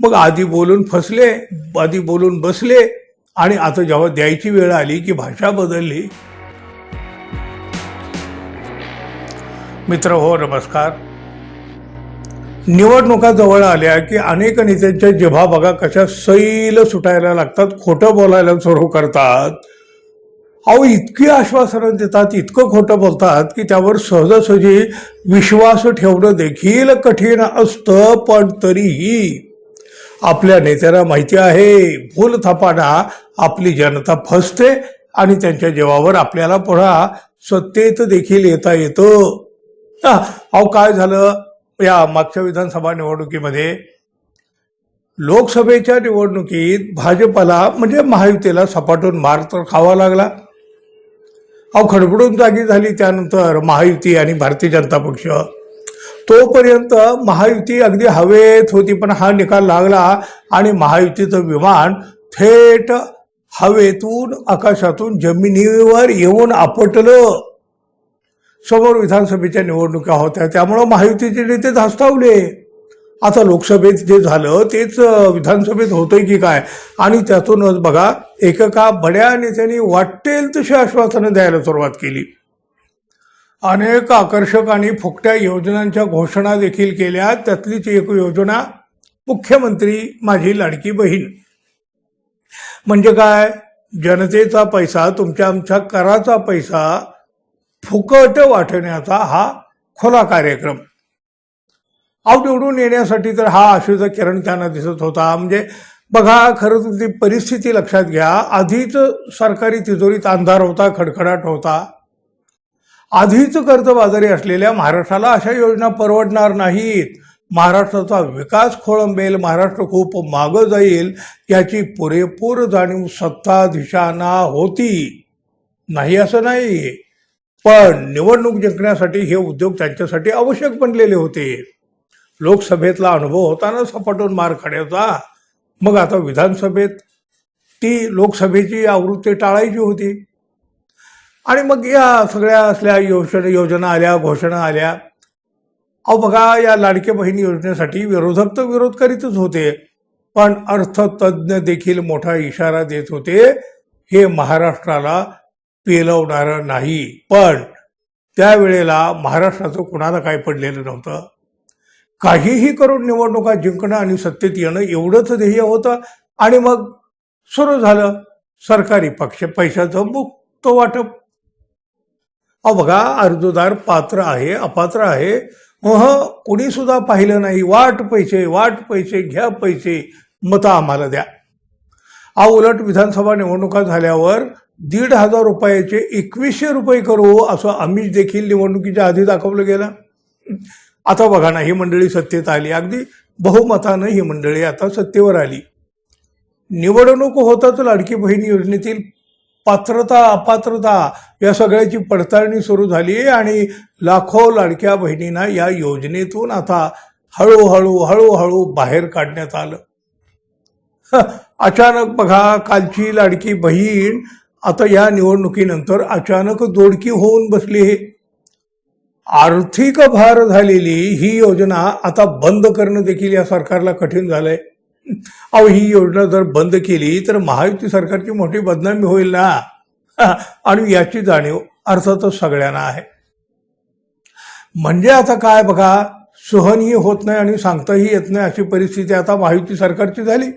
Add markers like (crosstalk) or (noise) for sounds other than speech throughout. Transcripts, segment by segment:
मग आधी बोलून फसले आधी बोलून बसले आणि आता जेव्हा द्यायची वेळ आली की भाषा बदलली. मित्र हो नमस्कार. निवडणुका जवळ आल्या की अनेक नेत्यांच्या जिभा बघा कशा सैल सुटायला लागतात खोटं बोलायला सुरू करतात. अहो इतकी आश्वासनं देतात इतकं खोटं बोलतात की त्यावर सहजासहजी विश्वास ठेवणं देखील कठीण असतं पण तरीही आपल्या नेत्याला माहिती आहे. भूल थापाना आपली जनता फसते आणि त्यांच्या जीवावर आपल्याला पुन्हा सत्तेत देखील येता येतो. हा, अहो काय झालं? या मागच्या विधानसभा निवडणुकीमध्ये लोकसभेच्या निवडणुकीत भाजपला म्हणजे महायुतीला सपाटून मार तर खावा लागला. अहो खडबडून जागी झाली त्यानंतर महायुती आणि भारतीय जनता पक्ष. तोपर्यंत महायुती अगदी हवेत होती पण हा निकाल लागला आणि महायुतीचं विमान थेट हवेतून आकाशातून जमिनीवर येऊन आपटलं. समोर विधानसभेच्या निवडणुका होत्या त्यामुळं महायुतीचे नेते धास्तावले. आता लोकसभेत जे झालं तेच विधानसभेत होतंय की काय? आणि त्यातूनच बघा एकेका बड्या नेत्यांनी वाटेल तशी आश्वासनं द्यायला सुरुवात केली. अनेक आकर्षक आणि फुकट्या योजनांच्या घोषणा देखील केल्या. त्यातलीच एक योजना मुख्यमंत्री माझी लाडकी बहीण. म्हणजे काय? जनतेचा पैसा तुमच्या आमच्या कराचा पैसा फुकट वाटण्याचा हा खुला कार्यक्रम. अहो निवडून येण्यासाठी तर हा आशेचा किरण त्यांना दिसत होता. म्हणजे बघा खरं तुमची परिस्थिती लक्षात घ्या. आधीच सरकारी तिजोरीत अंधार होता खडखडाट होता. आधीच कर्जबाजारी असलेल्या महाराष्ट्राला अशा योजना परवडणार नाहीत. महाराष्ट्राचा विकास खोळंबेल महाराष्ट्र खूप मागं जाईल याची पुरेपूर जाणीव सत्ताधीशांना होती. नाही असं नाही. पण निवडणूक जिंकण्यासाठी हे उद्योग त्यांच्यासाठी आवश्यक बनलेले होते. लोकसभेतला अनुभव होता ना सपाटून मार खाण्याचा. मग आता विधानसभेत ती लोकसभेची आवृत्ती टाळायची होती. आणि मग या सगळ्या असल्या योजना योजना आल्या घोषणा आल्या. अहो बघा या लाडके बहीण योजनेसाठी विरोधक तर विरोध करीतच होते पण अर्थतज्ञ देखील मोठा इशारा देत होते हे महाराष्ट्राला पेलवणारं नाही. पण त्यावेळेला महाराष्ट्राचं कुणाला काय पडलेलं नव्हतं? काहीही करून निवडणुका जिंकणं आणि सत्तेत येणं एवढंच ध्येय होतं. आणि मग सुरू झालं सरकारी पक्ष पैशाचं मुक्त वाटप. अहो बघा अर्जदार पात्र आहे अपात्र आहे. मह कुणी सुद्धा पाहिलं नाही. वाट पैसे वाट पैसे घ्या पैसे मतं आम्हाला द्या. अहो उलट विधानसभा निवडणुका झाल्यावर दीड हजार रुपयाचे एकवीसशे रुपये करू असं आम्ही देखील निवडणुकीच्या आधी दाखवलं गेलं. आता बघा ना ही मंडळी सत्तेत आली. अगदी बहुमतानं ही मंडळी आता सत्तेवर आली. निवडणूक होताच लाडकी बहीण योजनेतील पात्रता अपात्रता या सगळ्याची पडताळणी सुरू झाली आणि लाखो लाडक्या बहिणींना या योजनेतून आता हळूहळू हळूहळू बाहेर काढण्यात आलं. अचानक बघा कालची लाडकी बहीण आता या निवडणुकीनंतर अचानक दोडकी होऊन बसली. हे आर्थिक भार झालेली ही योजना आता बंद करणं देखील या सरकारला कठीण झालंय. अहो ही योजना जर बंद केली तर महायुती सरकारची मोठी बदनामी होईल ना? आणि याची जाणीव अर्थातच सगळ्यांना आहे. म्हणजे आता काय बघा सहनही होत नाही आणि सांगताही येत नाही अशी परिस्थिती आता महायुती सरकारची झाली.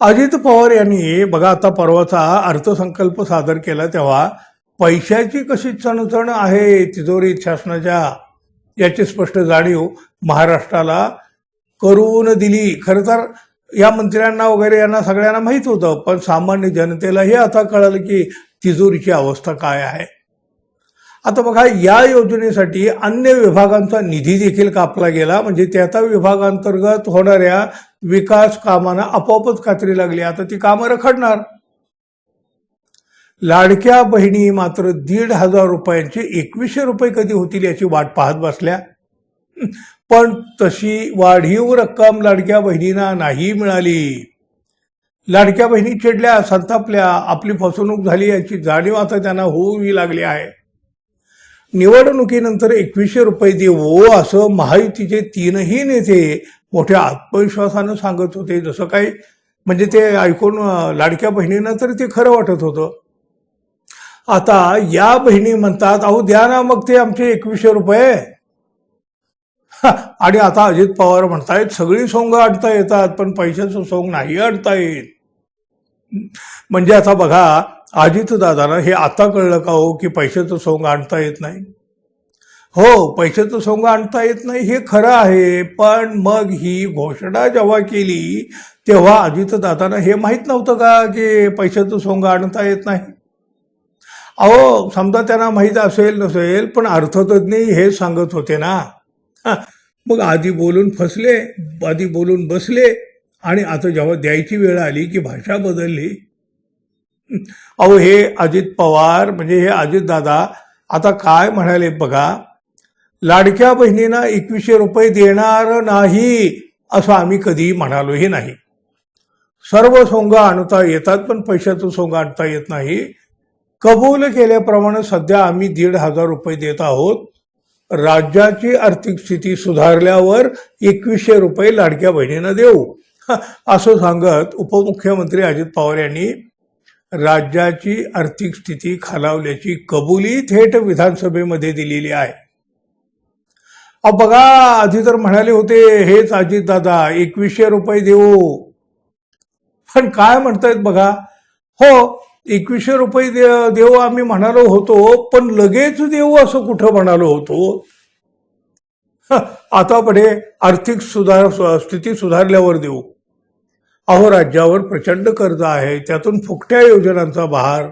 अजित पवार यांनी बघा आता परवाचा अर्थसंकल्प सादर केला तेव्हा पैशाची कशी चणचण आहे तिजोरीत शासनाच्या? याची स्पष्ट जाणीव महाराष्ट्राला करून दिली. खरं तर या मंत्र्यांना वगैरे यांना सगळ्यांना माहीत होतं पण सामान्य जनतेलाही आता कळलं की तिजोरीची अवस्था काय आहे. आता बघा या योजनेसाठी अन्य विभागांचा निधी देखील कापला गेला. म्हणजे त्या त्या विभागांतर्गत होणाऱ्या विकास कामांना आपोआपच खात्री लागली. आता ती कामं रखडणार. लाडक्या बहिणी मात्र दीड हजार रुपयांचे एकवीसशे रुपये कधी होतील याची वाट पाहत बसल्या. पण तशी वाढीव रक्कम लाडक्या बहिणींना नाही मिळाली. लाडक्या बहिणी चिडल्या संतापल्या आपली फसवणूक झाली याची जाणीव आता त्यांना होऊ लागली आहे. निवडणुकीनंतर एकवीसशे रुपये देऊ असं महायुतीचे तीनही नेते मोठ्या आत्मविश्वासानं सांगत होते. जसं काही म्हणजे ते ऐकून लाडक्या बहिणींना तरी ते खरं वाटत होतं. आता या बहिणी म्हणतात अहो द्या ना मग ते आमचे एकवीसशे रुपये. (laughs) आणि आता अजित पवार म्हणतायत सगळी सोंग आणता येतात पण पैशाचं सोंग नाही आणता येत. म्हणजे आता बघा अजित दादानं हे आता कळलं का हो की पैशाचं सोंग आणता येत नाही? हो पैशाचं सोंग आणता येत नाही हे खरं आहे पण मग ही घोषणा जेव्हा केली तेव्हा अजितदादांना हे माहीत नव्हतं का की पैशाचं सोंग आणता येत नाही? अहो समजा त्यांना माहीत असेल नसेल पण अर्थतज्ञ हे सांगत होते ना. मग आधी बोलून फसले आधी बोलून बसले आणि आता जेव्हा द्यायची वेळ आली की भाषा बदलली. अहो हे अजित पवार म्हणजे हे अजित दादा आता काय म्हणाले बघा? लाडक्या बहिणींना एकवीसशे रुपये देणार नाही असं आम्ही कधी म्हणालोही नाही. सर्व सोंग आणता येतात पण पैशाचं सोंग आणता येत नाही. कबूल केल्याप्रमाणे सध्या आम्ही दीड हजार रुपये देत आहोत. राज्याची आर्थिक स्थिती सुधारल्यावर एकवीसशे रुपये लाडक्या बहिणींना देऊ. असं सांगत उपमुख्यमंत्री अजित पवार यांनी राज्याची आर्थिक स्थिती खालावल्याची कबुली थेट विधानसभेमध्ये दिलेली आहे. बघा आधी तर म्हणाले होते हेच अजित दादा एकवीसशे रुपये देऊ. पण काय म्हणतायत बघा. हो एकवीसशे रुपये दे- देऊ आम्ही म्हणालो होतो पण लगेच देऊ असं कुठं म्हणालो होतो? ह, आता पुढे आर्थिक सुधार स्थिती सुधारल्यावर देऊ. अहो राज्यावर प्रचंड कर्ज आहे त्यातून फुकट्या योजनांचा भार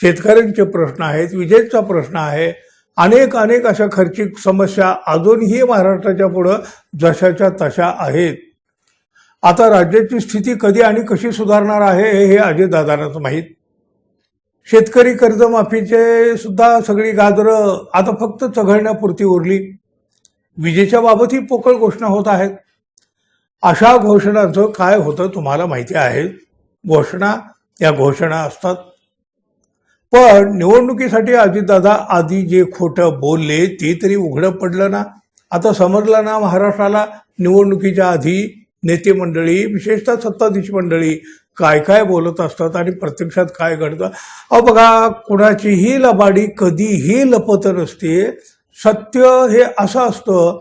शेतकऱ्यांचे प्रश्न आहेत विजेचा प्रश्न आहे. अनेक अनेक अशा खर्चिक समस्या अजूनही महाराष्ट्राच्या पुढं जशाच्या तशा आहेत. आता राज्याची स्थिती कधी आणि कशी सुधारणार आहे हे अजितदादांनाच माहीत. शेतकरी कर्जमाफीचे सुद्धा सगळी गाजरं आता फक्त चघळण्यापुरती उरली. विजेच्या बाबतही पोकळ घोषणा होत आहेत. अशा घोषणांचं काय होतं तुम्हाला माहिती आहे? घोषणा या घोषणा असतात. पण निवडणुकीसाठी अजितदादा आधी जे खोटं बोलले ते तरी उघडं पडलं ना. आता समजलं ना महाराष्ट्राला निवडणुकीच्या आधी नेते मंडळी विशेषतः सत्ताधीश मंडळी काय काय बोलत असतात आणि प्रत्यक्षात काय घडतं? अहो बघा कुणाचीही लबाडी कधीही लपत नसते. सत्य हे असं असतं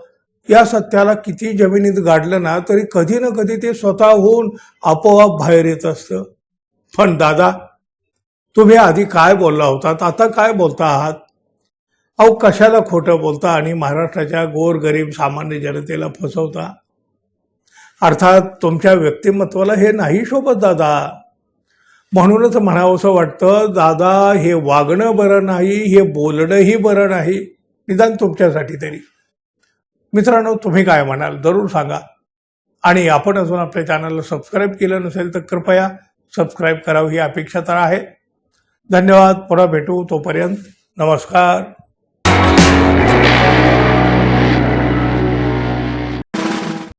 या सत्याला किती जमिनीत गाडलं ना तरी कधी ना कधी ते स्वतःहून आपोआप बाहेर येत असतं. पण दादा तुम्ही आधी काय बोलला होतात? आता काय बोलता आहात अहो कशाला खोटं बोलता आणि महाराष्ट्राच्या गोरगरीब सामान्य जनतेला फसवता? अर्थात तुमच्या व्यक्तिमत्वाला हे नाही शोभत दादा. म्हणूनच म्हणावंसं वाटतं दादा हे वागणं बरं नाही हे बोलणंही बरं नाही. निदान तुमच्यासाठी तरी. मित्रांनो तुम्ही काय म्हणाल? जरूर सांगा. आणि आपण अजून आपल्या चॅनलला सबस्क्राईब केलं नसेल तर कृपया सबस्क्राईब करावं ही अपेक्षा तर आहे. धन्यवाद. पुन्हा भेटू तोपर्यंत. नमस्कार.